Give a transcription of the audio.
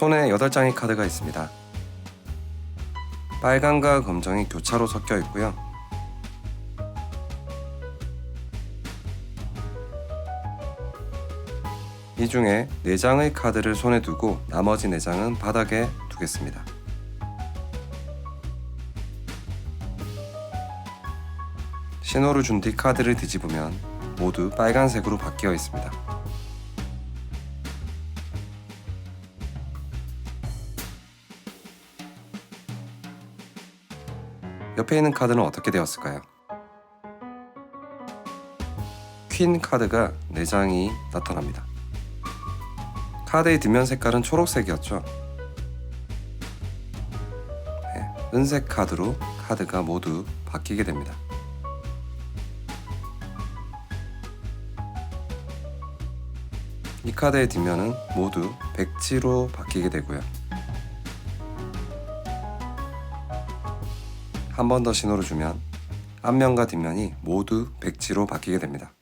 손에 8장의 카드가 있습니다. 빨강과 검정이 교차로 섞여 있고요. 이 중에 4장의 카드를 손에 두고 나머지 4장은 바닥에 두겠습니다. 신호를 준 뒤 카드를 뒤집으면 모두 빨간색으로 바뀌어 있습니다. 옆에 있는 카드는 어떻게 되었을까요? 퀸 카드가 4장이 나타납니다. 카드의 뒷면 색깔은 초록색이었죠. 네, 은색 카드로 카드가 모두 바뀌게 됩니다. 이 카드의 뒷면은 모두 백지로 바뀌게 되고요. 한 번 더 신호를 주면 앞면과 뒷면이 모두 백지로 바뀌게 됩니다.